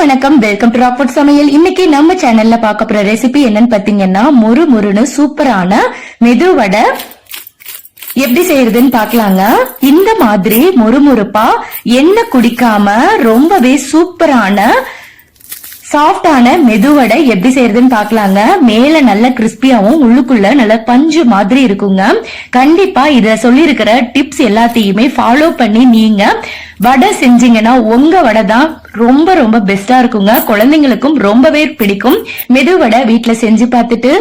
வணக்கம். Welcome to Rockfort சமையல். இன்னைக்கு நம்ம சேனல்ல பார்க்க போற ரெசிபி என்னன்னு பாத்தீங்கன்னா முறு முறுன்னு சூப்பரான மெதுவடை எப்படி செய்யறதுன்னு பாக்கலாங்க இந்த மாதிரி முறுமுறுப்பா எண்ணெய் குடிக்காம ரொம்பவே சூப்பரான சாஃப்டான மெதுவடை எப்படி செய்யறதுன்னு பார்க்கலாங்க. மேல நல்ல கிறிஸ்பியாவும் உள்ளுக்குள்ள நல்ல பஞ்சு மாதிரி இருக்குங்க. கண்டிப்பா இத சொல்லியிருக்கிற டிப்ஸ் எல்லாத்தையுமே ஃபாலோ பண்ணி நீங்க வடை செஞ்சீங்கன்னா உங்க வடை தான் ரொம்ப ரொம்ப பெஸ்டா இருக்குங்க. குழந்தைங்களுக்கும் ரொம்பவே பிடிக்கும். மெதுவடை வீட்டுல செஞ்சு பார்த்துட்டு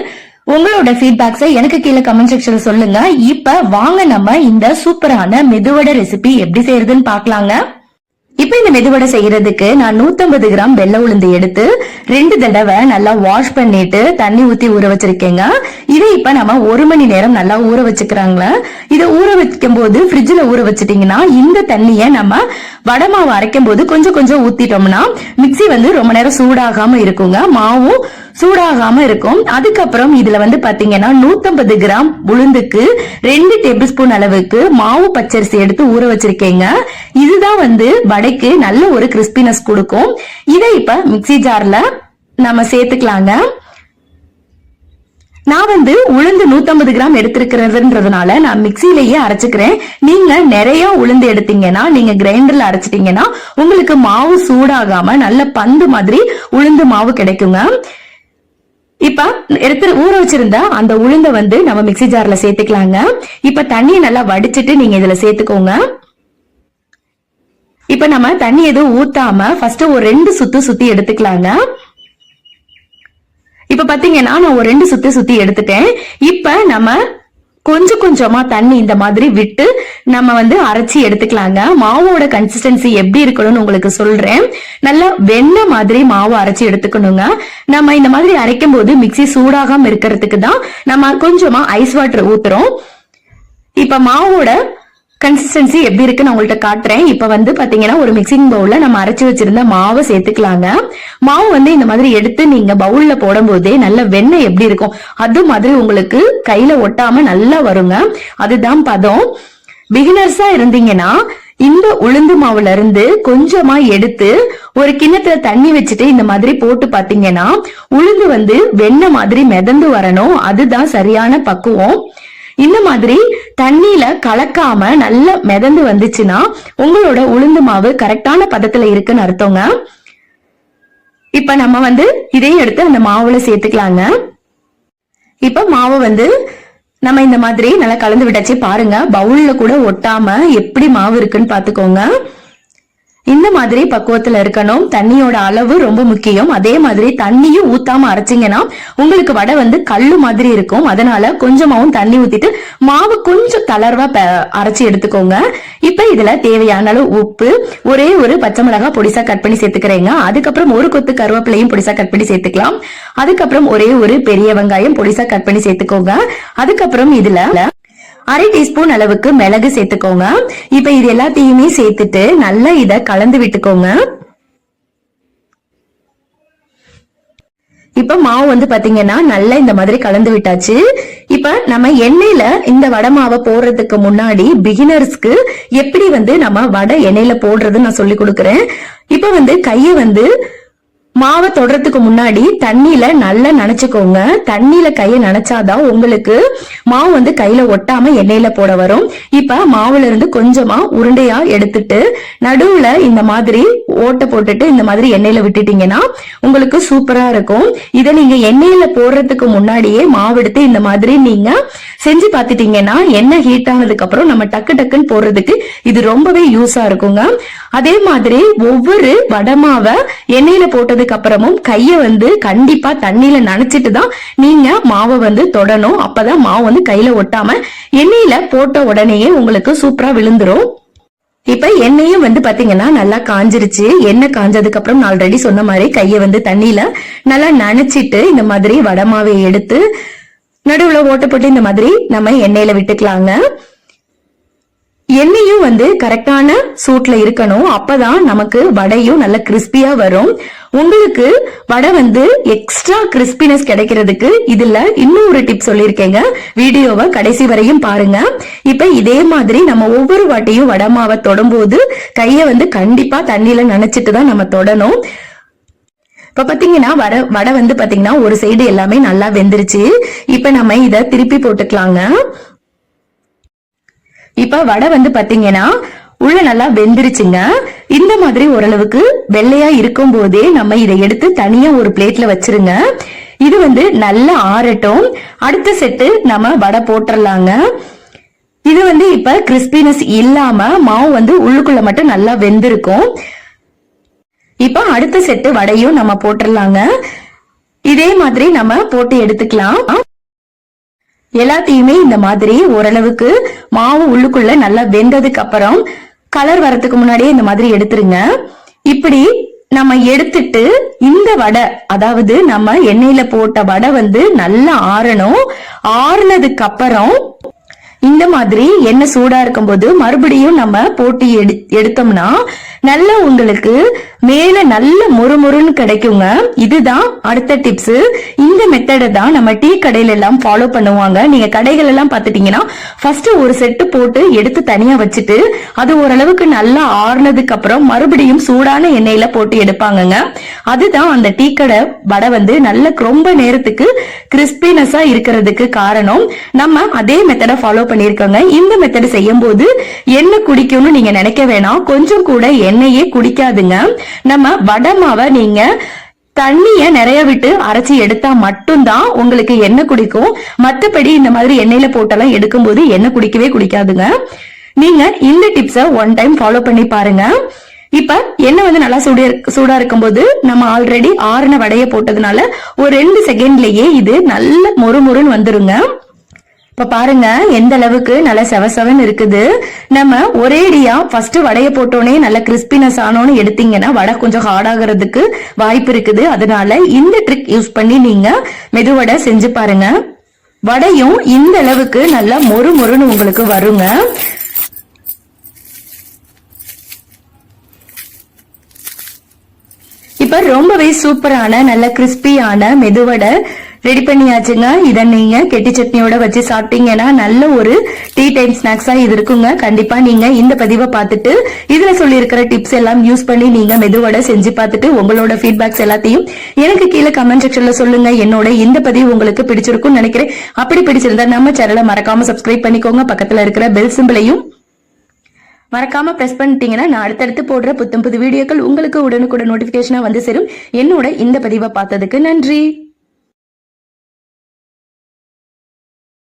உங்களோட ஃபீட்பேக்ஸை எனக்கு கீழே கமெண்ட் செக்ஷன்ல சொல்லுங்க. இப்ப வாங்க நம்ம இந்த சூப்பரான மெதுவடை ரெசிபி எப்படி செய்யறதுன்னு பார்க்கலாங்க. இப்ப இந்த மெதுவடை செய்யறதுக்கு நான் 150 கிராம் வெள்ளை உளுந்து எடுத்து ரெண்டு தடவை நல்லா வாஷ் பண்ணிட்டு தண்ணி ஊத்தி ஊற வச்சிருக்கேங்க. இதை இப்ப நம்ம ஒரு மணி நேரம் நல்லா ஊற வச்சுக்கிறாங்களா? இதை ஊற வைக்கும் போது ஃப்ரிட்ஜ்ல ஊற வச்சிட்டீங்கன்னா இந்த தண்ணிய நம்ம வடை மாவு அரைக்கும் போது கொஞ்சம் கொஞ்சம் ஊத்திட்டோம்னா மிக்ஸி வந்து ரொம்ப நேரம் சூடாகாம இருக்குங்க. மாவும் சூடாகாம இருக்கும். அதுக்கப்புறம் இதுல வந்து பாத்தீங்கன்னா 150 கிராம் உளுந்துக்கு ரெண்டு டேபிள் ஸ்பூன் அளவுக்கு மாவு பச்சரிசி எடுத்து ஊற வச்சிருக்கேங்க. இதுதான் வந்து வடைக்கு நல்ல ஒரு கிறிஸ்பினஸ் கொடுக்கும். இதை இப்ப மிக்ஸி ஜார்ல நம்ம சேர்த்துக்கலாங்க. நான் வந்து உளுந்து 150 கிராம் எடுத்திருக்கிறதுன்றதுனால நான் மிக்சிலேயே அரைச்சுக்கிறேன். நீங்க நிறைய உளுந்து எடுத்தீங்கன்னா நீங்க கிரைண்டர்ல அரைச்சிட்டீங்கன்னா உங்களுக்கு மாவு சூடாகாம நல்ல பந்து மாதிரி உளுந்து மாவு கிடைக்குங்க. இப்ப எடுத்து ஊற வச்சிருந்தா அந்த உளுந்த வந்து நம்ம மிக்ஸி ஜார்ல சேர்த்துக்கலாங்க. இப்ப தண்ணியை நல்லா வடிச்சிட்டு நீங்க இதுல சேர்த்துக்கோங்க. இப்ப நம்ம தண்ணி எதுவும் ஊத்தாம ஃபர்ஸ்ட் ஒரு ரெண்டு சுத்து சுத்தி எடுத்துக்கலாங்க. இப்ப பாத்தீங்கன்னா நான் ஒரு ரெண்டு சுத்தி சுத்தி எடுத்துட்டேன். இப்ப நம்ம கொஞ்சம் கொஞ்சமா தண்ணி இந்த மாதிரி விட்டு நம்ம வந்து அரைச்சி எடுத்துக்கலாங்க. மாவோட கன்சிஸ்டன்சி எப்படி இருக்கணும்னு உங்களுக்கு சொல்றேன். நல்லா வெண்ணெய் மாதிரி மாவு அரைச்சி எடுத்துக்கணுங்க. நம்ம இந்த மாதிரி அரைக்கும் போது மிக்ஸி சூடாகாம இருக்கிறதுக்கு தான் நம்ம கொஞ்சமா ஐஸ் வாட்டர் ஊத்துறோம். இப்ப மாவோட கன்சிஸ்டன்சி எப்படி இருக்குன்னு உங்கள்கிட்ட உங்கள்ட்ட காட்டுறேன். இப்ப வந்து பாத்தீங்கன்னா ஒரு மிக்சிங் பவுல்ல நம்ம அரைச்சு வச்சிருந்த மாவை சேர்த்துக்கலாங்க. மாவு வந்து இந்த மாதிரி எடுத்து நீங்க பவுல்ல போடும் போதே நல்ல வெண்ணெய் எப்படி இருக்கும்? அது மாதிரி உங்களுக்கு கையில ஒட்டாம நல்லா வருங்க. அதுதான் பதம். பிகினர்ஸா இருந்தீங்கன்னா இந்த உளுந்து மாவுல இருந்து கொஞ்சமா எடுத்து ஒரு கிண்ணத்துல தண்ணி வச்சுட்டு இந்த மாதிரி போட்டு பாத்தீங்கன்னா உளுந்து வந்து வெண்ணெய் மாதிரி மிதந்து வரணும். அதுதான் சரியான பக்குவம். இந்த மாதிரி தண்ணியில கலக்காம நல்ல மிதந்து வந்துச்சுன்னா உங்களோட உளுந்து மாவு கரெக்டான பதத்துல இருக்குன்னு அர்த்தங்க. இப்ப நம்ம வந்து இதையும் எடுத்து அந்த மாவுல சேர்த்துக்கலாங்க. இப்ப மாவு வந்து நம்ம இந்த மாதிரி நல்லா கலந்து விட்டாச்சு பாருங்க. பவுல்ல கூட ஒட்டாம எப்படி மாவு இருக்குன்னு பாத்துக்கோங்க. இந்த மாதிரி பக்குவத்துல இருக்கணும். தண்ணியோட அளவு ரொம்ப முக்கியம். அதே மாதிரி தண்ணியும் ஊத்தாம அரைச்சிங்கன்னா உங்களுக்கு வடை வந்து கல்லு மாதிரி இருக்கும். அதனால கொஞ்சமாவும் தண்ணி ஊத்திட்டு மாவு கொஞ்சம் தளர்வா அரைச்சி எடுத்துக்கோங்க. இப்ப இதுல தேவையான அளவு உப்பு ஒரே ஒரு பச்சை மிளகா பொடிசா கட் பண்ணி சேர்த்துக்கிறேங்க. அதுக்கப்புறம் ஒரு கொத்து கருவேப்பிலையும் பொடிசா கட் பண்ணி சேர்த்துக்கலாம். அதுக்கப்புறம் ஒரே ஒரு பெரிய வெங்காயம் பொடிசா கட் பண்ணி சேர்த்துக்கோங்க. அதுக்கப்புறம் இதுல அரை டீஸ்பூன் அளவுக்கு மிளகு சேர்த்துக்கோங்க. இப்ப இது எல்லாத்தையுமே சேர்த்துட்டு நல்லா இத கலந்து விட்டுக்கோங்க. இப்ப மாவு வந்து பாத்தீங்கன்னா நல்லா இந்த மாதிரி கலந்து விட்டாச்சு. இப்ப நம்ம எண்ணெயில இந்த வடை மாவை போடுறதுக்கு முன்னாடி பிகினர்ஸ்க்கு எப்படி வந்து நம்ம வடை எண்ணெயில போடுறதுன்னு நான் சொல்லி கொடுக்குறேன். இப்ப வந்து கைய வந்து மாவை தொடுறதுக்கு முன்னாடி தண்ணியில நல்லா நனைச்சுக்கோங்க. தண்ணியில கைய நனைச்சாதான் உங்களுக்கு மாவு வந்து கையில ஒட்டாம எண்ணெயில போட வரும். இப்ப மாவுல இருந்து கொஞ்சமா உருண்டையா எடுத்துட்டு நடுவுல இந்த மாதிரி ஓட்டை போட்டுட்டு இந்த மாதிரி எண்ணெயில விட்டுட்டீங்கன்னா உங்களுக்கு சூப்பரா இருக்கும். இதை நீங்க எண்ணெயில போடுறதுக்கு முன்னாடியே மாவு எடுத்து இந்த மாதிரி நீங்க செஞ்சு பார்த்துட்டீங்கன்னா எண்ணெய் ஹீட் ஆனதுக்கு அப்புறம் நம்ம டக்கு டக்குன்னு போடுறதுக்கு இது ரொம்பவே யூஸா இருக்குங்க. அதே மாதிரி ஒவ்வொரு வடமாவை எண்ணெயில போட்டதுக்கு அப்புறமும் கைய வந்து கண்டிப்பா தண்ணியில நனைச்சிட்டு தான் நீங்க மாவை வந்து தொடணும். அப்பதான் மாவு வந்து கையில ஒட்டாம எண்ணெயில போட்ட உடனேயே உங்களுக்கு சூப்பரா விழுந்துரும். இப்ப எண்ணெயும் வந்து பாத்தீங்கன்னா நல்லா காஞ்சிருச்சு. எண்ணெய் காஞ்சதுக்கு அப்புறம் ஆல்ரெடி சொன்ன மாதிரி கையை வந்து தண்ணியில நல்லா நனைச்சிட்டு இந்த மாதிரி வடமாவை எடுத்து நடுவுல ஓட்டப்பட்டு இந்த மாதிரி நம்ம எண்ணெயில விட்டுக்கலாங்க. எண்ணெய் வந்து கரெக்டான சூட்ல இருக்கணும். அப்பதான் நமக்கு வடையும் நல்ல கிறிஸ்பியா வரும். உங்களுக்கு வடை வந்து எக்ஸ்ட்ரா கிறிஸ்பினஸ் கிடைக்கிறதுக்கு இதுல இன்னும் ஒரு டிப் சொல்லியிருக்கேங்க. வீடியோவை கடைசி வரையும் பாருங்க. இப்ப இதே மாதிரி நம்ம ஒவ்வொரு வாட்டியும் வடை மாவை தொடும்போது கைய வந்து கண்டிப்பா தண்ணியில நினைச்சிட்டு தான் நம்ம தொடணும். இப்ப பாத்தீங்கன்னா வர வடை வந்து பாத்தீங்கன்னா ஒரு சைடு எல்லாமே நல்லா வெந்துருச்சு. இப்ப நம்ம இத திருப்பி போட்டுக்கலாங்க. இப்ப வடை வந்து பாத்தீங்கன்னா உள்ள நல்லா வெந்துருச்சுங்க. இந்த மாதிரி ஓரளவுக்கு வெள்ளையா இருக்கும் போதே நம்ம இதை எடுத்து தனியா ஒரு பிளேட்ல வச்சிருங்க. இது வந்து நல்லா ஆறட்டும். அடுத்த செட்டு நம்ம வடை போட்டுடலாங்க இது வந்து இப்ப கிறிஸ்பினஸ் இல்லாம மாவு வந்து உள்ளுக்குள்ள மட்டும் நல்லா வெந்திருக்கும். இப்ப அடுத்த செட்டு வடையும் நம்ம போட்டுடலாங்க இதே மாதிரி நம்ம போட்டு எடுத்துக்கலாம். எல்லாத்தையுமே இந்த மாதிரி ஓரளவுக்கு மாவு உள்ளுக்குள்ள நல்லா வெந்ததுக்கு அப்புறம் கலர் வரத்துக்கு முன்னாடியே இந்த மாதிரி எடுத்துருங்க. இப்படி நம்ம எடுத்துட்டு இந்த வடை அதாவது நம்ம எண்ணெயில போட்ட வடை வந்து நல்லா ஆறணும். ஆறுனதுக்கு அப்புறம் இந்த மாதிரி எண்ணெய் சூடா இருக்கும்போது மறுபடியும் நம்ம போட்டி எடு எடுத்தோம்னா நல்லா உங்களுக்கு மேல நல்ல முறுமுறுன்னு கிடைக்குங்க. இதுதான் அடுத்த டிப்ஸ் இந்த மெத்தடை தான் நம்ம டீ கடையில எல்லாம் ஃபாலோ பண்ணுவாங்க. நீங்க கடைகள் எல்லாம் பாத்துட்டீங்கன்னா ஃபர்ஸ்ட் ஒரு செட்டு போட்டு எடுத்து தனியா வச்சுட்டு அது ஓரளவுக்கு நல்லா ஆறுனதுக்கு அப்புறம் மறுபடியும் சூடான எண்ணெயில போட்டு எடுப்பாங்கங்க. அதுதான் அந்த டீ கடை வடை வந்து நல்ல ரொம்ப நேரத்துக்கு கிறிஸ்பினஸா இருக்கிறதுக்கு காரணம். நம்ம அதே மெத்தடை ஃபாலோ பண்ணிருக்கோங்க இந்த மெத்தட் செய்யும் போது எண்ணெய் குடிக்கும்னு நீங்க நினைக்க வேணாம். கொஞ்சம் கூட எண்ணெயே குடிக்காதுங்க. நம்ம வடை மாவை நீங்க தண்ணிய நிறைய விட்டு அரைச்சி எடுத்தா மட்டும்தான் உங்களுக்கு எண்ணெய் குடிக்கும். மத்தபடி இந்த மாதிரி எண்ணெயில போட்டெல்லாம் எடுக்கும்போது எண்ணெய் குடிக்கவே குடிக்காதுங்க. நீங்க இந்த டிப்ஸ ஒன் டைம் ஃபாலோ பண்ணி பாருங்க. இப்ப எண்ணெய் வந்து நல்லா சூடு சூடா இருக்கும்போது நம்ம ஆல்ரெடி ஆறுன வடைய போட்டதுனால ஒரு ரெண்டு செகண்ட்லயே இது நல்ல மொறு மொறுன்னு வந்துருங்க. இப்ப பாருங்க எந்த அளவுக்கு நல்ல செவசவன் இருக்குது. நம்ம ஒரேடியா ஃபர்ஸ்ட் வடைய போட்டோனே நல்ல கிறிஸ்பினஸ் ஆனோன்னு எடுத்தீங்கன்னா வடை கொஞ்சம் ஹார்ட் ஆகுறதுக்கு வாய்ப்பு இருக்குது. அதனால இந்த ட்ரிக் யூஸ் பண்ணி நீங்க மெதுவடை செஞ்சு பாருங்க. வடையும் இந்த அளவுக்கு நல்லா மொறு மொறுன்னு உங்களுக்கு வருங்க. இப்ப ரொம்பவே சூப்பரான நல்ல கிறிஸ்பியான மெதுவடை ரெடி பண்ணியாச்சுங்க. இதை நீங்க கெட்டி சட்னியோட வச்சு சாப்பிட்டீங்கன்னா நல்ல ஒரு டீ டைம் ஸ்நாக்ஸா இது இருக்குங்க. கண்டிப்பா நீங்க இந்த பதிவை பார்த்துட்டு இதுல சொல்லியிருக்கிற டிப்ஸ் எல்லாம் யூஸ் பண்ணி நீங்க மெதுவடை செஞ்சு பார்த்துட்டு உங்களோட ஃபீட்பேக்ஸ் எல்லாத்தையும் எனக்கு கீழே கமெண்ட் செக்ஷன்ல சொல்லுங்க. என்னோட இந்த பதிவு உங்களுக்கு பிடிச்சிருக்கும் நினைக்கிறேன். அப்படி பிடிச்சிருந்தா நம்ம சேனலை மறக்காம சப்ஸ்கிரைப் பண்ணிக்கோங்க. பக்கத்துல இருக்கிற பெல் சிம்பிளையும் மறக்காம பிரஸ் பண்ணிட்டீங்கன்னா நான் அடுத்தடுத்து போடுற புத்தம் புது வீடியோக்கள் உங்களுக்கு உடனுக்குடன் நோட்டிபிகேஷனா வந்து சேரும். என்னோட இந்த பதிவை பார்த்ததுக்கு நன்றி.